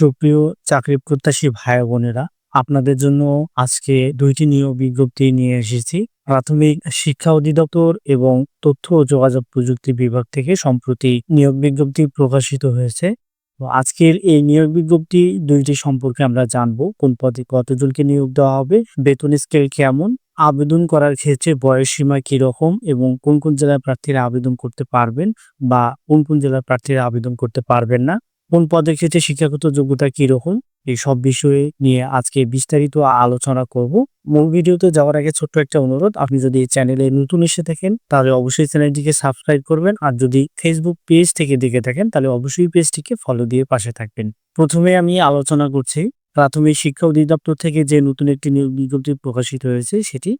সুপ্রিয় চাকরি প্রত্যাশী ভাই বোনেরা, আপনাদের জন্য আজকে দুইটি নিয়োগ বিজ্ঞপ্তি নিয়ে এসেছি। প্রাথমিক শিক্ষা অধিদপ্তর এবং তথ্য ও যোগাযোগ প্রযুক্তি বিভাগ থেকে সম্প্রতি নিয়োগ বিজ্ঞপ্তি প্রকাশিত হয়েছে। আজকের এই নিয়োগ বিজ্ঞপ্তি দুইটি সম্পর্কে আমরা জানব, কোন পদে কতজনকে নিয়োগ দেওয়া হবে, বেতন স্কেল কেমন, আবেদন করার ক্ষেত্রে বয়স সীমা কীরকম এবং কোন কোন জেলার প্রার্থীরা আবেদন করতে পারবেন বা কোন কোন জেলার প্রার্থীরা আবেদন করতে পারবেন না। কোন পদের ক্ষেত্রে শিক্ষাগত যোগ্যতা কীরকম, এই সব বিষয়ে নিয়ে আজকে বিস্তারিত আলোচনা করব। মূল ভিডিওতে যাওয়ার আগে ছোট্ট একটা অনুরোধ, আপনি যদি এই চ্যানেলে নতুন এসে থাকেন, তাহলে অবশ্যই চ্যানেলটিকে সাবস্ক্রাইব করবেন, আর যদি ফেসবুক পেজ থেকে দেখে থাকেন, তাহলে অবশ্যই পেজটিকে ফলো দিয়ে পাশে থাকবেন। প্রথমে আমি আলোচনা করছি, প্রাথমিক শিক্ষা অধিদপ্তর থেকে যে নতুন একটি নিয়োগ বিজ্ঞপ্তি প্রকাশিত হয়েছে, সেটি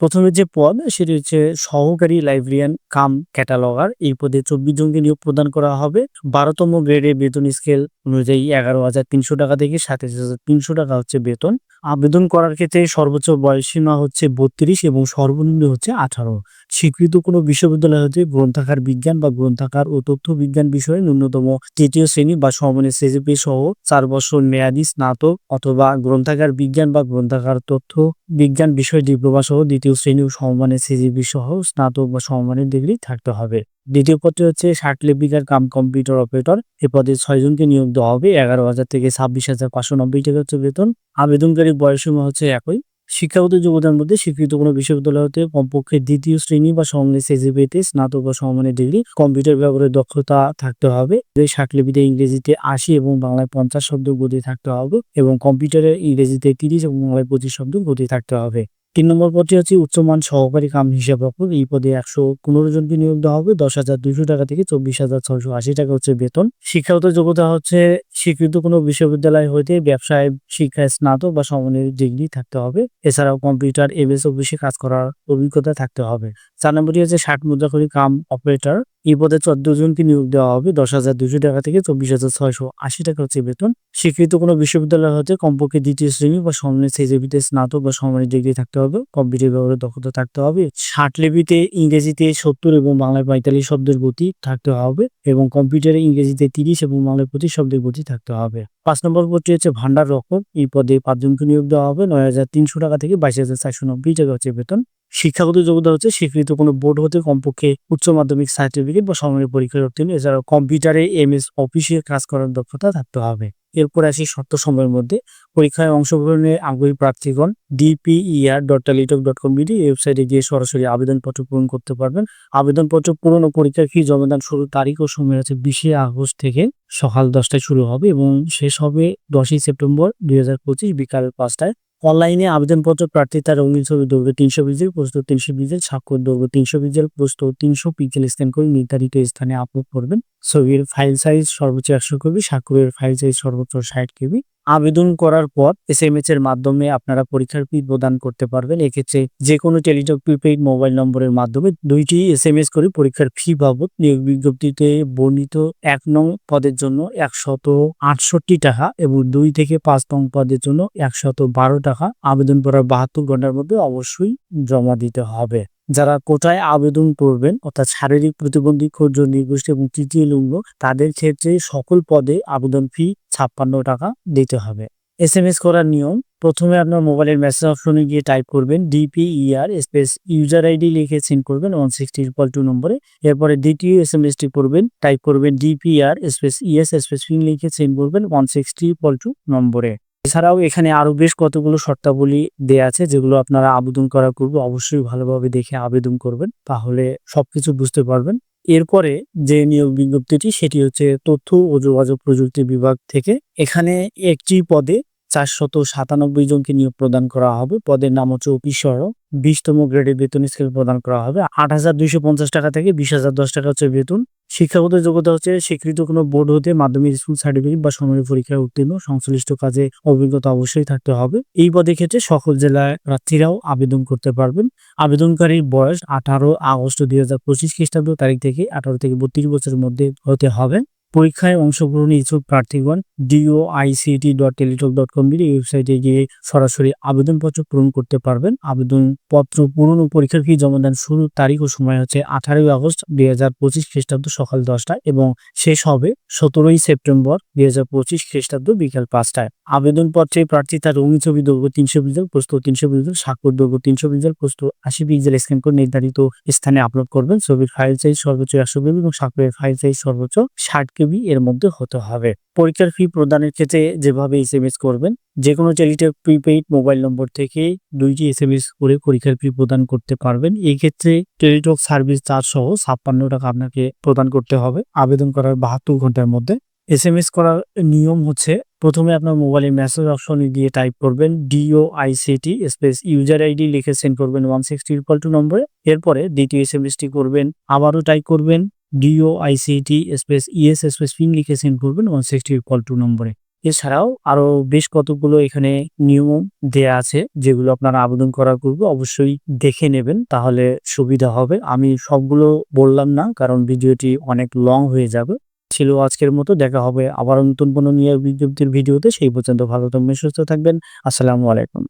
প্রথমে যে পদ, সেটি হচ্ছে সহকারী লাইব্রেরিয়ান কাম ক্যাটালগার। এই পদে চব্বিশ জনকে নিয়োগ প্রদান করা হবে। বারোতম গ্রেডে বেতন স্কেল অনুযায়ী এগারো হাজার তিনশো টাকা থেকে সাতাশ হাজার তিনশো টাকা হচ্ছে বেতন। আবেদন করার ক্ষেত্রে সর্বোচ্চ বয়সীমা হচ্ছে বত্রিশ এবং সর্বনিম্ন হচ্ছে আঠারো। স্বীকৃত কোনো বিশ্ববিদ্যালয় হতে গ্রন্থাগার বিজ্ঞান বা গ্রন্থাগার ও তথ্য বিজ্ঞান বিষয়ে ন্যূনতম তৃতীয় শ্রেণি বা সমানের সিজিপি সহ চার বছর মেয়াদী স্নাতক অথবা গ্রন্থাগার বিজ্ঞান বা গ্রন্থাগার তথ্য বিজ্ঞান বিষয় ডিপ্লোমা সহ দ্বিতীয় শ্রেণি ও সমমানের সিজিপি সহ স্নাতক বা সমমানের ডিগ্রি থাকতে হবে। দ্বিতীয় পদটি হচ্ছে ষাট লিপিকার কাম কম্পিউটার অপারেটর। এ পদে ছয়জনকে নিয়োগ দেওয়া হবে। এগারো হাজার থেকে ছাব্বিশ হাজার পাঁচশো নব্বই টাকা হচ্ছে বেতন। আবেদনকারীর বয়সীমা হচ্ছে একই। শিক্ষাগত যোগদান মধ্যে স্বীকৃত কোনো বিশ্ববিদ্যালয় হতে কমপক্ষে দ্বিতীয় শ্রেণি বা সমানের সিজিপিতে স্নাতক বা সমানের ডিগ্রি কম্পিউটার ব্যবহারের দক্ষতা থাকতে হবে। ষাট লিপিতে ইংরেজিতে আশি এবং বাংলায় পঞ্চাশ শব্দ গতি থাকতে হবে এবং কম্পিউটারে ইংরেজিতে তিরিশ এবং বাংলায় পঁচিশ শব্দ গতি থাকতে হবে। তিন নম্বর পদটি হচ্ছে উচ্চমান সহকারী কাম হিসাব রক্ষক। এই পদে একশো পনেরো জনকে নিয়োগ দেওয়া হবে। দশ হাজার দুইশো টাকা থেকে চব্বিশ হাজার ছয়শো আশি টাকা হচ্ছে বেতন। শিক্ষাগত যোগ্যতা হচ্ছে স্বীকৃত কোনো বিশ্ববিদ্যালয় হইতে ব্যবসায়, শিক্ষায় স্নাতক বা সমন্বয়ের ডিগ্রি থাকতে হবে। এছাড়াও কম্পিউটার, এমএস অফিসে কাজ করার অভিজ্ঞতা থাকতে হবে। চার নম্বরটি হচ্ছে ষাট মুদ্রাকরী কাম অপারেটর। এই পদে চোদ্দ জনকে নিয়োগ দেওয়া হবে, দশ হাজার দুশো টাকা থেকে চব্বিশ হাজার ছয়শো আশি টাকা হচ্ছে বেতন। স্বীকৃত কোনো বিশ্ববিদ্যালয় হতে কমপক্ষে দ্বিতীয় শ্রেণি বা সমমানের সিজিপিতে স্নাতক বা সমমানের ডিগ্রি থাকতে হবে। কম্পিউটার ব্যবহারের দক্ষতা থাকতে হবে। ষাট লিপিতে ইংরেজিতে সত্তর এবং বাংলায় পঁয়তাল্লিশ শব্দের গতি থাকতে হবে এবং কম্পিউটারে ইংরেজিতে তিরিশ এবং বাংলায় পঁচিশ শব্দের গতি থাকতে হবে। পাঁচ নম্বর পদটি হচ্ছে ভান্ডার রক্ষক এই পদে পাঁচজনকে নিয়োগ দেওয়া হবে, নয় হাজার তিনশো টাকা থেকে বাইশ হাজার চারশো নব্বই টাকা হচ্ছে বেতন। শিক্ষাগত যোগ্যতা হচ্ছে স্বীকৃত কোনো বোর্ড হতে কমপক্ষে উচ্চ মাধ্যমিক সার্টিফিকেট বা সময়ের পরীক্ষায় উত্তীর্ণ এছাড়াও কম্পিউটারে এম এস অফিসে কাজ করার দক্ষতা থাকতে হবে। এরপর আসি শর্ত সময়ের মধ্যে। পরীক্ষায় অংশগ্রহণের আগ্রহী প্রার্থীগণ DPER dot Teletalk dot com BD ওয়েবসাইটে গিয়ে সরাসরি আবেদনপত্র পূরণ করতে পারবেন। আবেদনপত্র পূরণ ও পরীক্ষার ফি জমাদান শুরু তারিখ ও সময় আছে বিশে আগস্ট থেকে সকাল দশটায় শুরু হবে এবং শেষ হবে দশই সেপ্টেম্বর দুই হাজার পঁচিশ বিকাল পাঁচটায়। অনলাইনে আবেদনপত্র, প্রার্থী তার রঙিন ছবি দৈর্ঘ্য তিনশো পিক্সেল প্রস্তুত তিনশো পিক্সেল স্বাক্ষর দৈর্ঘ্য তিনশো পিক্সেল প্রস্তুত তিনশো পিক্সেল স্ক্যান করে নির্ধারিত স্থানে আপলোড করবেন। ছবির ফাইল সাইজ সর্বোচ্চ একশো কেবি স্বাক্ষরের ফাইল সাইজ সর্বোচ্চ ষাট কেবি। আবেদন করার পর এস এম এস এর মাধ্যমে আপনারা পরীক্ষার ফি প্রদান করতে পারবেন। এক্ষেত্রে যে কোনো টেলিটক প্রিপেইড মোবাইল নম্বরের মাধ্যমে দুইটি এস এম এস করে পরীক্ষার ফি বাবদ নিয়োগ বিজ্ঞপ্তিতে বর্ণিত এক নং পদের জন্য একশত আটষট্টি টাকা এবং দুই থেকে পাঁচ নং পদের জন্য একশত বারো টাকা আবেদন করার বাহাত্তর ঘণ্টার মধ্যে অবশ্যই জমা দিতে হবে। যারা কোটায় আবেদন করবেন, অর্থাৎ শারীরিক প্রতিবন্ধী, ক্ষুদ্র নির্গোষ্ঠী এবং তৃতীয় লিঙ্গ, তাদের ক্ষেত্রে সকল পদে আবেদন ফি ছাপ্পান্ন টাকা দিতে হবে। এস এম এস করার নিয়ম, প্রথমে আপনার মোবাইলের মেসেজ অপশনে গিয়ে টাইপ করবেন ডিপিইআর স্পেস ইউজার আইডি লিখে সেন্ড করবেন ওয়ান সিক্সটি ইকুয়াল টু নম্বরে এরপরে দ্বিতীয় এস এম এসটি করবেন টাইপ করবেন DPR space ES space pin লিখে সেন্ড করবেন ওয়ান সিক্সটি ইকুয়াল টু নম্বরে এছাড়াও এখানে আরও বেশ কতগুলো শর্তাবলী দেয়া আছে, যেগুলো আপনারা আবেদন করার পূর্বে অবশ্যই ভালোভাবে দেখে আবেদন করবেন, তাহলে সবকিছু বুঝতে পারবেন। এরপরে যে নিয়োগ বিজ্ঞপ্তিটি সেটি হচ্ছে তথ্য ও যোগাযোগ প্রযুক্তি বিভাগ থেকে। এখানে একটি পদে চারশত সাতানব্বই জনকে নিয়োগ প্রদান করা হবে। পদের নাম হচ্ছে অফিস সহ বিশতম গ্রেডের বেতন স্কেল প্রদান করা হবে। আট হাজার দুইশো পঞ্চাশ টাকা থেকে বিশ হাজার দশ টাকা হচ্ছে বেতন। শিক্ষাগত যোগ্যতা হচ্ছে স্বীকৃত কোনো বোর্ড হতে মাধ্যমিক স্কুল সার্টিফিকেট বা সময়ের পরীক্ষায় উত্তীর্ণ। সংশ্লিষ্ট কাজে অভিজ্ঞতা অবশ্যই থাকতে হবে। এই পদে ক্ষেত্রে সকল জেলায় প্রার্থীরাও আবেদন করতে পারবেন। আবেদনকারীর বয়স আঠারো আগস্ট দুই হাজার পঁচিশ খ্রিস্টাব্দ তারিখ থেকে আঠারো থেকে বত্রিশ বছরের মধ্যে হতে হবে। পরীক্ষায় অংশগ্রহণে ইচ্ছুক প্রার্থীগণ DO ICT dot Teletalk dot com এই ওয়েবসাইটে গিয়ে সরাসরি আবেদনপত্র পূরণ করতে পারবেন। আবেদনপত্র পূরণ ও পরীক্ষার ফি জমা দেন শুরুর তারিখ ও সময় হচ্ছে আঠারোই আগস্ট দুই হাজার পঁচিশ খ্রিস্টাব্দ সকাল দশটায় এবং শেষ হবে সতেরোই সেপ্টেম্বর দুই হাজার পঁচিশ খ্রিস্টাব্দ বিকাল পাঁচটায়। আবেদনপত্রে প্রার্থী তার রঙিন ছবি, দৈর্ঘ্য তিনশো পিক্সেল প্রস্ত তিনশো পিক্সেল, স্বাক্ষর, দৈর্ঘ্য তিনশো পিক্সেল প্রস্ত আশি পিক্সেল স্ক্যান করে নির্ধারিত স্থানে আপলোড করবেন। ছবির ফাইল সাইজ সর্বোচ্চ একশো কেবি এবং স্বাক্ষরের ফাইল সাইজ সর্বোচ্চ ষাট কেবি এর মধ্যে হতে হবে। পরীক্ষার ফি প্রদানের ক্ষেত্রে যেভাবে এস এম এস করবেন যে কোনো টেলিটক প্রিপেইড মোবাইল নম্বর থেকে দুইটি এস এম এস করে পরীক্ষার ফি প্রদান করতে পারবেন। এই ক্ষেত্রে টেলিটক সার্ভিস চার্জ সহ ছাপ্পান্ন টাকা আপনাকে প্রদান করতে হবে। আবেদন করার বাহাত্তর ঘণ্টার মধ্যে। এস এম এস করার নিয়ম হচ্ছে, প্রথমে আপনার মোবাইলে মেসেজ অপশনে গিয়ে টাইপ করবেন DO ICT space user ID লিখে সেন্ড করবেন ওয়ান সিক্স ট্রিপল টু নম্বরে এরপরে দ্বিতীয় এস এম এসটি করবেন, আবারও টাইপ করবেন DO ICT space ES space pin লিখে সেন্ড করবেন ওয়ান সিক্স ট্রিপল টু নম্বরে। এছাড়াও আরও বেশ কতগুলো এখানে নিয়ম দেয়া আছে, যেগুলো আপনারা আবেদন করার পূর্বে অবশ্যই দেখে নেবেন, তাহলে সুবিধা হবে। আমি সবগুলো বললাম না, কারণ ভিডিওটি অনেক লং হয়ে যাবে। ছিল আজকের মতো, দেখা হবে আবার নতুন কোনো নিয়ে বিজ্ঞপ্তির ভিডিওতে। সেই পর্যন্ত ভালো থাকবেন, সুস্থ থাকবেন। আসসালামু আলাইকুম।